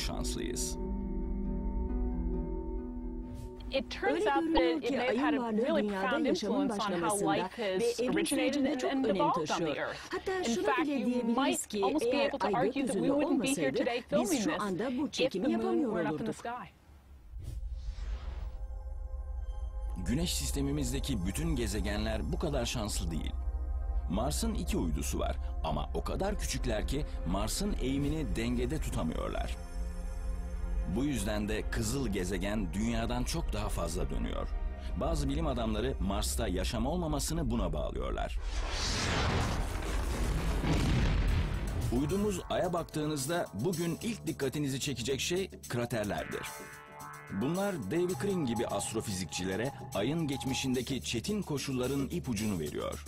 şanslıyız. It turns Öyle out görünüyor that it ki may have had ayın a varlığı really dünyada profound yaşamın influence on how başlamasında life ve has evrim originated sürecinde and, çok and önem evolved on taşıyor. the Earth. Hatta In şunu fact, bile you diyebiliriz might ki almost be eğer able to ay argue that we gökyüzünde wouldn't be here olmasaydı today filming biz şu this anda bu if the çekimi moon yapamıyor weren't up in the olurduk. sky. Güneş sistemimizdeki bütün gezegenler bu kadar şanslı değil. Mars'ın iki uydusu var ama o kadar küçükler ki Mars'ın eğimini dengede tutamıyorlar. Bu yüzden de kızıl gezegen dünyadan çok daha fazla dönüyor. Bazı bilim adamları Mars'ta yaşam olmamasını buna bağlıyorlar. Uydumuz Ay'a baktığınızda bugün ilk dikkatinizi çekecek şey kraterlerdir. Bunlar David Crane gibi astrofizikçilere Ay'ın geçmişindeki çetin koşulların ipucunu veriyor.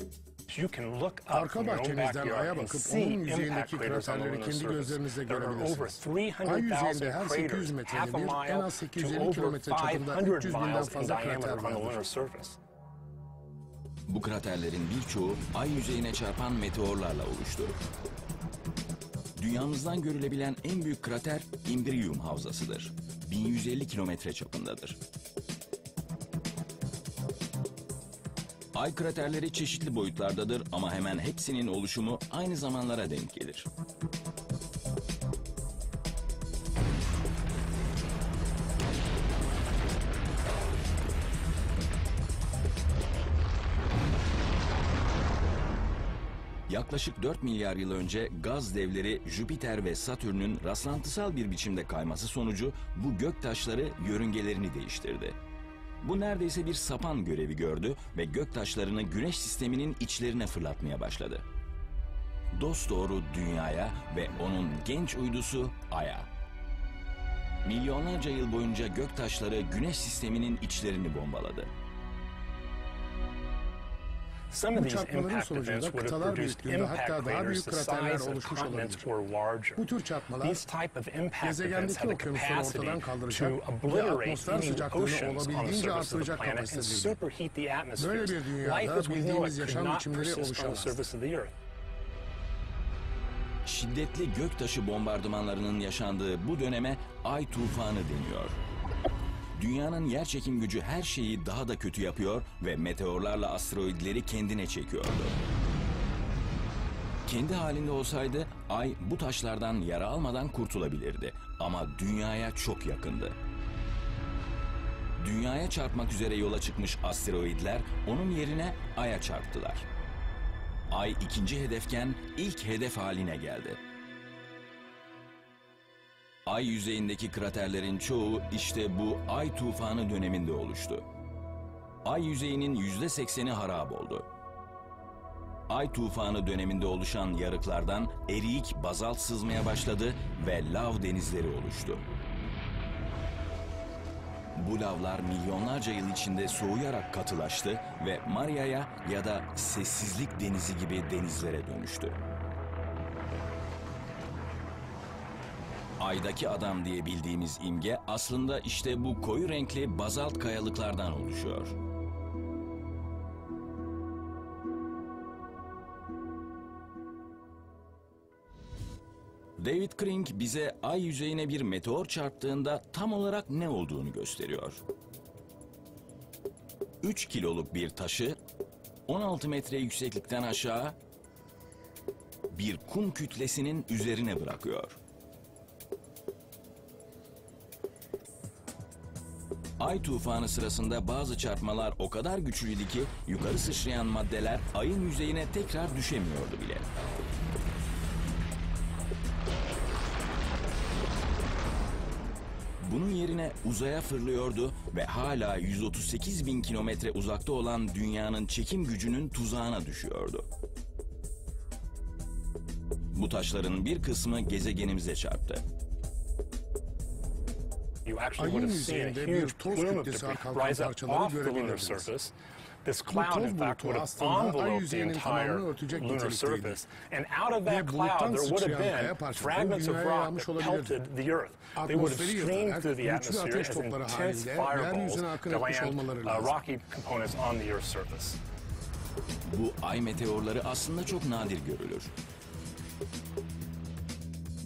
You can look up Arka bahçenizden aya and bakıp see onun impact yüzeyindeki kraterleri kendi gözlerinizle There are over görebilirsiniz. Ay 300,000 yüzeyinde her 800 craters, metrede half a bir, en mile az to 850 over kilometre çapında 500 300 binden miles in fazla krater diameter on the lunar vardır. Bu kraterlerin birçoğu Ay yüzeyine çarpan meteorlarla oluştu. Dünyamızdan görülebilen en büyük krater Imbrium Havzası'dır. 1150 kilometre çapındadır. Ay kraterleri çeşitli boyutlardadır ama hemen hepsinin oluşumu aynı zamanlara denk gelir. Yaklaşık 4 milyar yıl önce gaz devleri Jüpiter ve Satürn'ün rastlantısal bir biçimde kayması sonucu bu gök taşları yörüngelerini değiştirdi. Bu neredeyse bir sapan görevi gördü ve gök taşlarını güneş sisteminin içlerine fırlatmaya başladı. Dosdoğru dünyaya ve onun genç uydusu Ay'a. Milyonlarca yıl boyunca gök taşları güneş sisteminin içlerini bombaladı. Some of Bu these çarpmaların impact sonucunda events would have kıtalar produced büyüklüğünde impact hatta daha craters büyük the kraterler size of oluşmuş continents olabilir. Bu tür çarpmalar These type of impact events gezegendeki okyanusları capacity ortadan to kaldıracak ve obliterate atmosfer sıcaklığını oceans on the olabildiğince surface of the artıracak planet and kapasitedeydi. superheat the atmosphere. Böyle bir dünyada Life as we know bildiğimiz it yaşam could not biçimleri persist on the oluşamaz. surface of the earth. Şiddetli göktaşı bombardımanlarının yaşandığı bu döneme ay tufanı deniyor. Dünyanın yerçekim gücü her şeyi daha da kötü yapıyor ve meteorlarla asteroidleri kendine çekiyordu. Kendi halinde olsaydı ay bu taşlardan yara almadan kurtulabilirdi ama dünyaya çok yakındı. Dünyaya çarpmak üzere yola çıkmış asteroidler onun yerine aya çarptılar. Ay ikinci hedefken ilk hedef haline geldi. Ay yüzeyindeki kraterlerin çoğu işte bu ay tufanı döneminde oluştu. Ay yüzeyinin yüzde sekseni harap oldu. Ay tufanı döneminde oluşan yarıklardan eriyik bazalt sızmaya başladı ve lav denizleri oluştu. Bu lavlar milyonlarca yıl içinde soğuyarak katılaştı ve Maria'ya ya da Sessizlik Denizi gibi denizlere dönüştü. Aydaki adam diye bildiğimiz imge aslında işte bu koyu renkli bazalt kayalıklardan oluşuyor. David Krink bize ay yüzeyine bir meteor çarptığında tam olarak ne olduğunu gösteriyor. 3 kiloluk bir taşı 16 metre yükseklikten aşağı bir kum kütlesinin üzerine bırakıyor. Ay tufanı sırasında bazı çarpmalar o kadar güçlüydü ki yukarı sıçrayan maddeler ayın yüzeyine tekrar düşemiyordu bile. Bunun yerine uzaya fırlıyordu ve hala 138 bin kilometre uzakta olan dünyanın çekim gücünün tuzağına düşüyordu. Bu taşların bir kısmı gezegenimize çarptı. You actually would have seen a huge plume of kütlesi debris rise up parçaları off the lunar surface. This cloud, in fact, would have aslında ay enveloped the entire lunar surface. And out of that cloud, there would have been fragments of dünyaya rock yağmış that olabilirdi. pelted the earth. They would have streamed through the atmosphere ateş as topları intense halinde fireballs yeryüzüne to land uh, rocky components on the earth's surface. Bu ay meteorları aslında çok nadir görülür.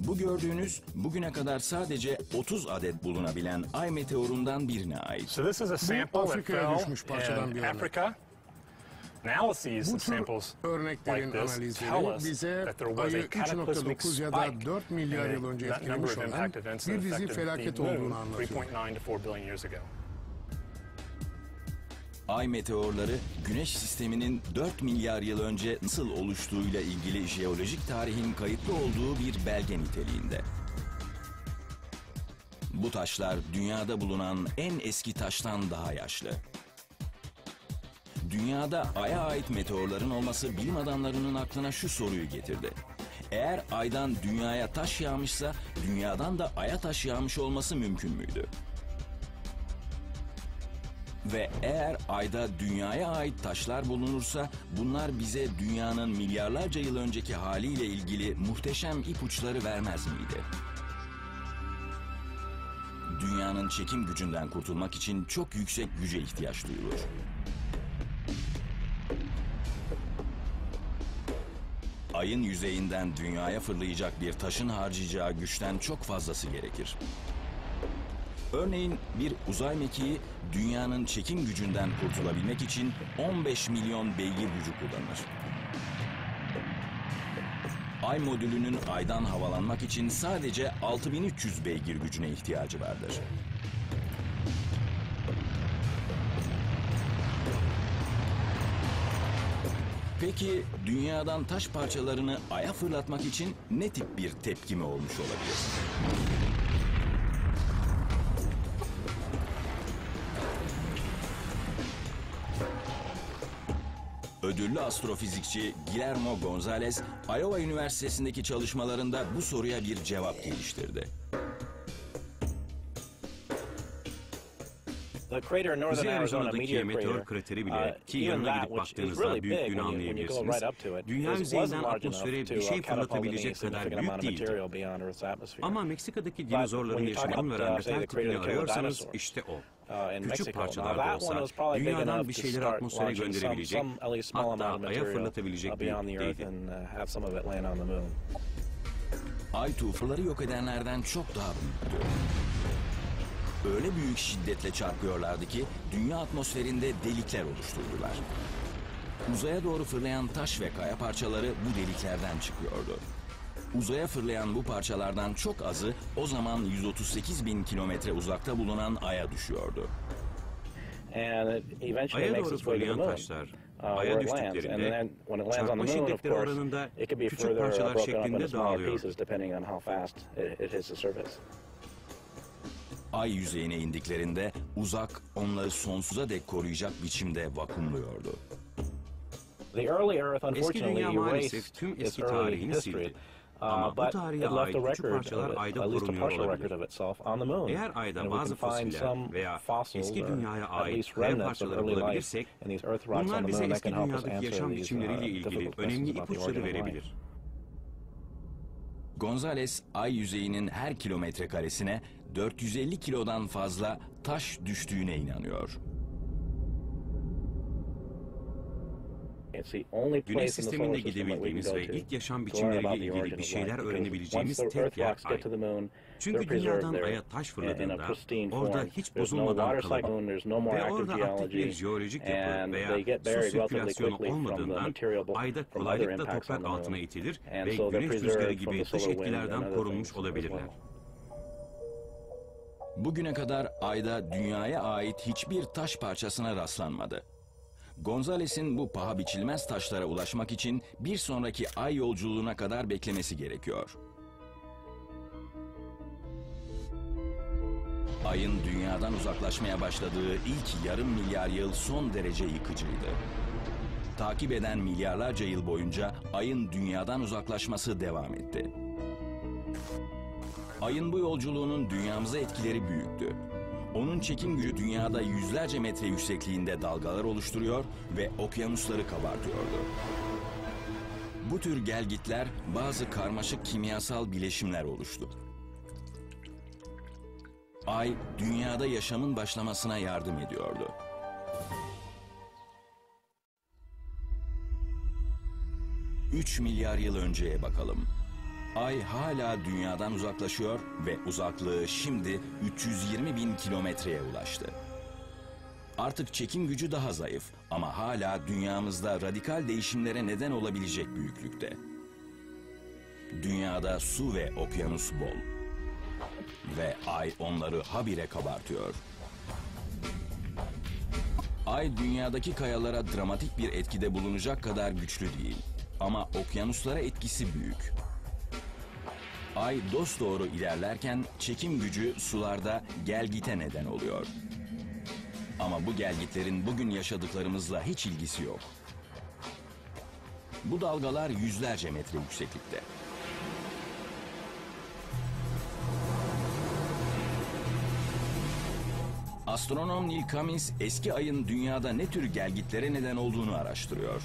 Bu gördüğünüz bugüne kadar sadece 30 adet bulunabilen Ay meteorundan birine ait. So this is a sample that Afrika'ya fell düşmüş parçadan bir in örnek. Africa. Analyses Bu tür samples örneklerin like this tell analizleri us bize that there was ayı a cataclysmic 3.9 ya spike da 4 milyar yıl önce that number etkilemiş of olan impact events that bir dizi affected felaket moon olduğunu anlatıyor. 3.9 to 4 billion years ago. Ay meteorları Güneş sisteminin 4 milyar yıl önce nasıl oluştuğuyla ilgili jeolojik tarihin kayıtlı olduğu bir belge niteliğinde. Bu taşlar dünyada bulunan en eski taştan daha yaşlı. Dünyada Ay'a ait meteorların olması bilim adamlarının aklına şu soruyu getirdi. Eğer Ay'dan Dünya'ya taş yağmışsa, Dünya'dan da Ay'a taş yağmış olması mümkün müydü? Ve eğer ayda dünyaya ait taşlar bulunursa bunlar bize dünyanın milyarlarca yıl önceki haliyle ilgili muhteşem ipuçları vermez miydi? Dünyanın çekim gücünden kurtulmak için çok yüksek güce ihtiyaç duyulur. Ayın yüzeyinden dünyaya fırlayacak bir taşın harcayacağı güçten çok fazlası gerekir. Örneğin bir uzay mekiği dünyanın çekim gücünden kurtulabilmek için 15 milyon beygir gücü kullanır. Ay modülünün aydan havalanmak için sadece 6300 beygir gücüne ihtiyacı vardır. Peki dünyadan taş parçalarını aya fırlatmak için ne tip bir tepkimi olmuş olabilir? Ödüllü astrofizikçi Guillermo Gonzalez, Iowa Üniversitesi'ndeki çalışmalarında bu soruya bir cevap geliştirdi. The crater in northern Kuzey Arizona Arizona'daki meteor krateri uh, bile ki even yanına gidip baktığınızda big büyüklüğünü anlayabilirsiniz. Dünya yüzeyinden atmosfere bir şey uh, any fırlatabilecek kadar büyük değildi. Ama Meksika'daki dinozorların yaşamını about, ve uh, metal tipini arıyorsanız işte o. uh, Küçük parçalar da olsa dünyadan bir şeyleri atmosfere gönderebilecek hatta aya fırlatabilecek uh, büyüklükteydi. uh. Ay tufanları yok edenlerden çok daha büyüktü. Öyle büyük şiddetle çarpıyorlardı ki dünya atmosferinde delikler oluşturdular. Uzaya doğru fırlayan taş ve kaya parçaları bu deliklerden çıkıyordu. Uzaya fırlayan bu parçalardan çok azı o zaman 138 bin kilometre uzakta bulunan Ay'a düşüyordu. Eventually Aya doğru fırlayan taşlar aya düştüklerinde çarpma şiddetleri oranında küçük parçalar şeklinde dağılıyor. Ay yüzeyine indiklerinde uzak onları sonsuza dek koruyacak biçimde vakumluyordu. Eski dünya maalesef tüm eski tarihini sildi. Ama bu but tarihe it left a ait küçük record parçalar of it, ayda korunuyor olabilir. record of itself on the moon. Eğer ayda bazı fosiller some veya eski dünyaya ait kaya parçaları bulabilirsek, in these earth rocks on bunlar the bize moon that eski can help us dünyadaki answer yaşam these uh, biçimleriyle ilgili önemli questions about the ipuçları verebilir. Gonzales, ay yüzeyinin her kilometre karesine 450 kilodan fazla taş düştüğüne inanıyor. Güneş sisteminde gidebildiğimiz go ve to ilk yaşam biçimleriyle the ilgili bir şeyler öğrenebileceğimiz tek yer ay. Çünkü dünyadan aya taş in a fırladığında pristine orada form. hiç There's no bozulmadan more Ve orada aktif bir jeolojik yapı and veya they get su sirkülasyonu quickly from the olmadığından material ayda kolaylıkla toprak altına itilir And ve güneş rüzgarı gibi the dış etkilerden korunmuş olabilirler. Bugüne kadar ayda dünyaya ait hiçbir taş parçasına rastlanmadı. Gonzales'in bu paha biçilmez taşlara ulaşmak için bir sonraki ay yolculuğuna kadar beklemesi gerekiyor. Ayın dünyadan uzaklaşmaya başladığı ilk yarım milyar yıl son derece yıkıcıydı. Takip eden milyarlarca yıl boyunca ayın dünyadan uzaklaşması devam etti. Ayın bu yolculuğunun dünyamıza etkileri büyüktü. Onun çekim gücü dünyada yüzlerce metre yüksekliğinde dalgalar oluşturuyor ve okyanusları kabartıyordu. Bu tür gelgitler bazı karmaşık kimyasal bileşimler oluştu. Ay, dünyada yaşamın başlamasına yardım ediyordu. Üç milyar yıl önceye bakalım. Ay hala dünyadan uzaklaşıyor ve uzaklığı şimdi 320 bin kilometreye ulaştı. Artık çekim gücü daha zayıf ama hala dünyamızda radikal değişimlere neden olabilecek büyüklükte. Dünyada su ve okyanus bol. Ve ay onları habire kabartıyor. Ay dünyadaki kayalara dramatik bir etkide bulunacak kadar güçlü değil. Ama okyanuslara etkisi büyük. Ay dosdoğru ilerlerken çekim gücü sularda gelgite neden oluyor. Ama bu gelgitlerin bugün yaşadıklarımızla hiç ilgisi yok. Bu dalgalar yüzlerce metre yükseklikte. Astronom Neil Cummins eski ayın dünyada ne tür gelgitlere neden olduğunu araştırıyor.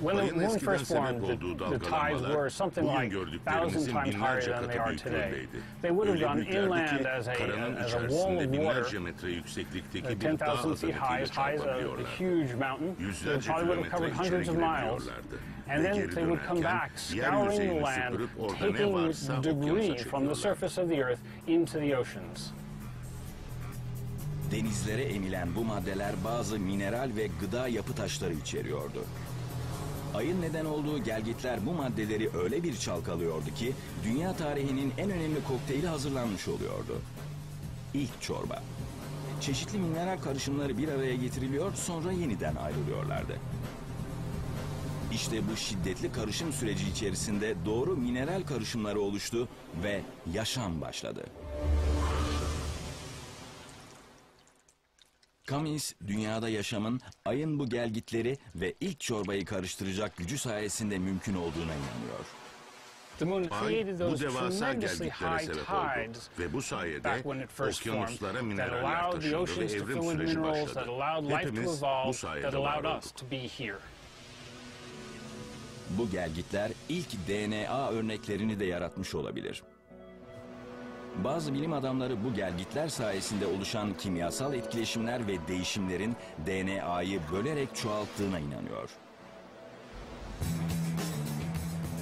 We eskiden first sebep olduğu dalgalanmalar, were something bugün like thousand gördüklerimizin times binlerce higher than they katı are today. büyüklüğündeydi. They would have Öyle gone büyüklerdi inland ki as a, karanın içerisinde of binlerce water, metre yükseklikteki bir dağ 10,000 feet high, azaltıyla as high as a, a çarpabiliyorlardı. huge mountain. They Yüzlerce probably would have covered kilometre içeri hundreds of miles. girebiliyorlardı. And then they would come back, scouring the land, taking debris from the surface of the earth into the oceans. Denizlere emilen bu maddeler bazı mineral ve gıda yapı taşları içeriyordu. Ayın neden olduğu gelgitler bu maddeleri öyle bir çalkalıyordu ki dünya tarihinin en önemli kokteyli hazırlanmış oluyordu. İlk çorba. Çeşitli mineral karışımları bir araya getiriliyor sonra yeniden ayrılıyorlardı. İşte bu şiddetli karışım süreci içerisinde doğru mineral karışımları oluştu ve yaşam başladı. Cummins, dünyada yaşamın ayın bu gelgitleri ve ilk çorbayı karıştıracak gücü sayesinde mümkün olduğuna inanıyor. Ay created bu those devasa tremendously gelgitlere sebep oldu ve bu sayede okyanuslara mineraller taşındı ve oceans to evrim süreci minerals, that başladı. allowed life to Hepimiz bu evolve, sayede that var allowed us olduk. to be here. Bu gelgitler ilk DNA örneklerini de yaratmış olabilir. Bazı bilim adamları bu gelgitler sayesinde oluşan kimyasal etkileşimler ve değişimlerin DNA'yı bölerek çoğalttığına inanıyor.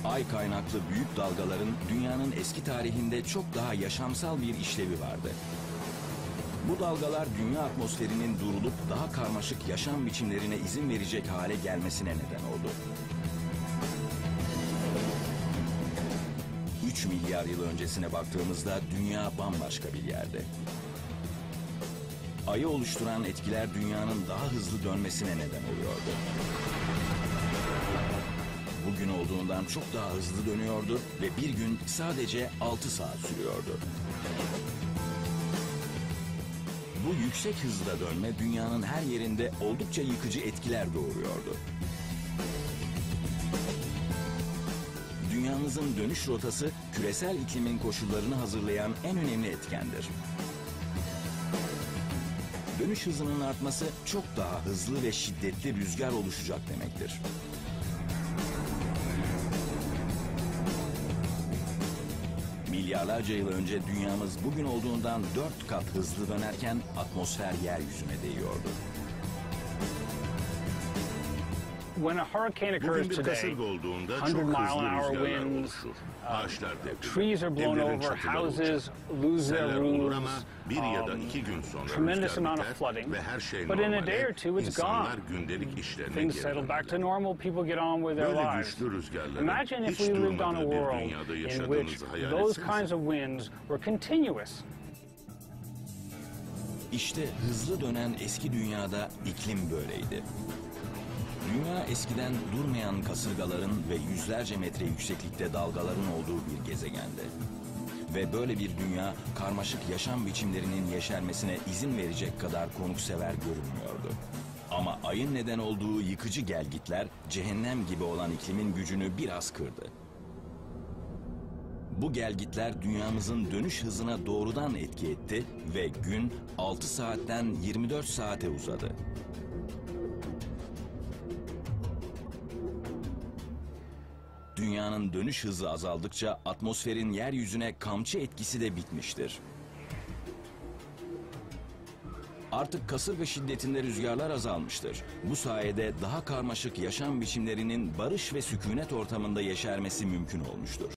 Ay kaynaklı büyük dalgaların dünyanın eski tarihinde çok daha yaşamsal bir işlevi vardı. Bu dalgalar dünya atmosferinin durulup daha karmaşık yaşam biçimlerine izin verecek hale gelmesine neden oldu. 3 milyar yıl öncesine baktığımızda dünya bambaşka bir yerde. Ayı oluşturan etkiler dünyanın daha hızlı dönmesine neden oluyordu. Bugün olduğundan çok daha hızlı dönüyordu ve bir gün sadece 6 saat sürüyordu. Bu yüksek hızda dönme dünyanın her yerinde oldukça yıkıcı etkiler doğuruyordu. Dünyamızın dönüş rotası küresel iklimin koşullarını hazırlayan en önemli etkendir. Dönüş hızının artması çok daha hızlı ve şiddetli rüzgar oluşacak demektir. Milyarlarca yıl önce dünyamız bugün olduğundan dört kat hızlı dönerken atmosfer yeryüzüne değiyordu. When a hurricane Bugün occurs bir today, kasırga olduğunda 100 çok mile hızlı an hour rüzgarlar winds, oluşur. Ağaçlar devrilir. trees are blown Evlerin over, çatıları houses uçar. lose their Seller olur roofs, ama bir ya da um, iki gün sonra tremendous rüzgar amount of biter flooding. ve her şey But in a normale, day or two, it's insanlar gone. gündelik işlerine Things geri settle back to dönerler. normal, people get on with their Böyle lives. güçlü rüzgarların Imagine if hiç we lived on a durmadığı bir world dünyada in which yaşadığınızı hayal those etsenize. kinds of winds were continuous. İşte hızlı dönen eski dünyada iklim böyleydi. Dünya eskiden durmayan kasırgaların ve yüzlerce metre yükseklikte dalgaların olduğu bir gezegendi. Ve böyle bir dünya karmaşık yaşam biçimlerinin yeşermesine izin verecek kadar konuksever görünmüyordu. Ama ayın neden olduğu yıkıcı gelgitler cehennem gibi olan iklimin gücünü biraz kırdı. Bu gelgitler dünyamızın dönüş hızına doğrudan etki etti ve gün 6 saatten 24 saate uzadı. Dünyanın dönüş hızı azaldıkça atmosferin yeryüzüne kamçı etkisi de bitmiştir. Artık kasırga şiddetinde rüzgarlar azalmıştır. Bu sayede daha karmaşık yaşam biçimlerinin barış ve sükunet ortamında yeşermesi mümkün olmuştur.